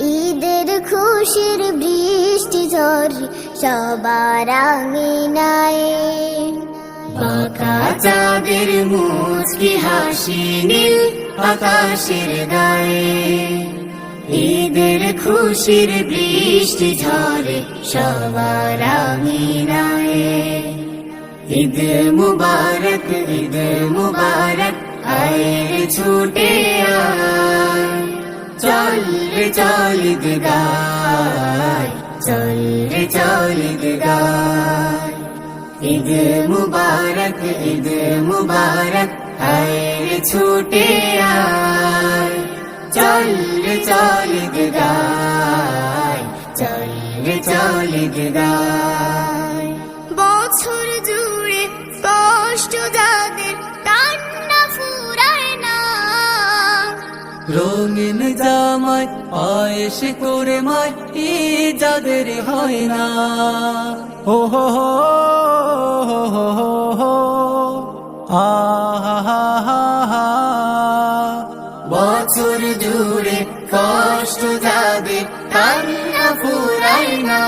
ঈদের খুশির বৃষ্টি ঝড়, সবার আঙিনায়। বাঁকা চাঁদের মুচকি হাসি নীল আকাশের গায়ে। ঈদের খুশির বৃষ্টি ঝরে সবার আমিনায় ঈদ মুবারক ঈদ মুবারক, আয়ের ছুটে আয়। চল রে চল গায় চল রে চল গায় ঈদ মুবারক ঈদ মুবারক আয়ের ছুটে আয়। চল রে চল ঈদ চল রে চল ঈদ বছর জুড়ে রঙিন জামাই আয়েশ করে মাই ই যাদের হয় না। ও হো হো হো হো বছর জুড়ে কষ্ট যাদের কান্না ফুরাই না।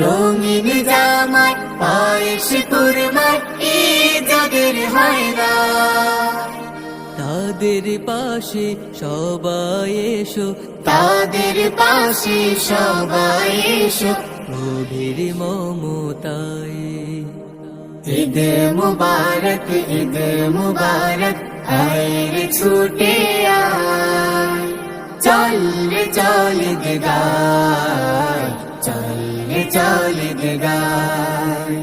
রঙিন জামাই পায়েস কুরমাই ই যাদের হয় না। তাদের পাশে সবাই এসো। তাদের পাশে সবাই এসো। গভীর মমতায়। ঈদ মুবারক ঈদ মুবারক আয়ের ছুটে চল রে চল গায় চল রে চল গায়।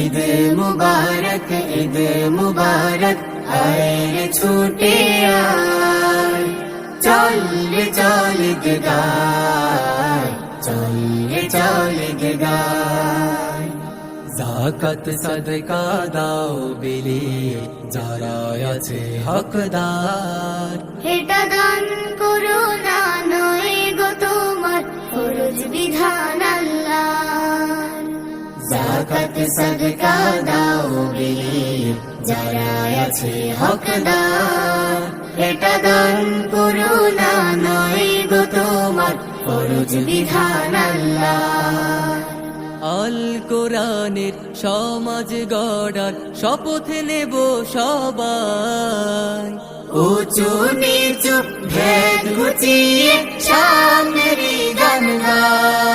ঈদ মুবারক ঈদ মুবারক আয়ের ছুটে আয় চল রে চল গায় চল রে চল গায় জাকাত সদকা দাও বিলি যারা আছে হকদার এটা দান করো না নয় গো তোমার ফরজ বিধান আল্লাহ জাকাত সদকা দাও বিলি আছে হকদার। এটা দান করো না নয় গো তোমার ফরজ বিধান আল্লাহ। আল কোরআনের সমাজ গড়ার শপথ নেব সবাই। উঁচু নিচু ভেদ গুছিয়ে সামনের গান গায়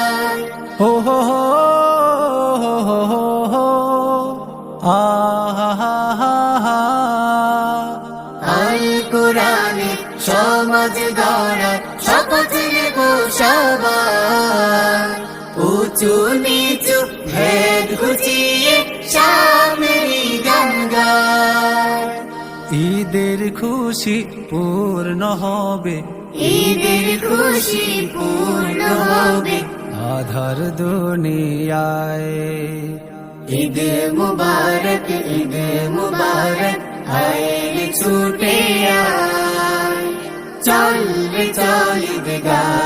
কোরআনে সমাজ গড়ার শপথ নেব সবাই উঁচু নিচু ভেদ গুছিয়ে সামরি গান গায়। ঈদের খুশি পূর্ণ হবে। ঈদের খুশি পূর্ণ হবে। আধার দুনিয়ায়। ঈদ মুবারক ঈদ মুবারক। হাইলি ছুটে আয় চল রে চল রে গায়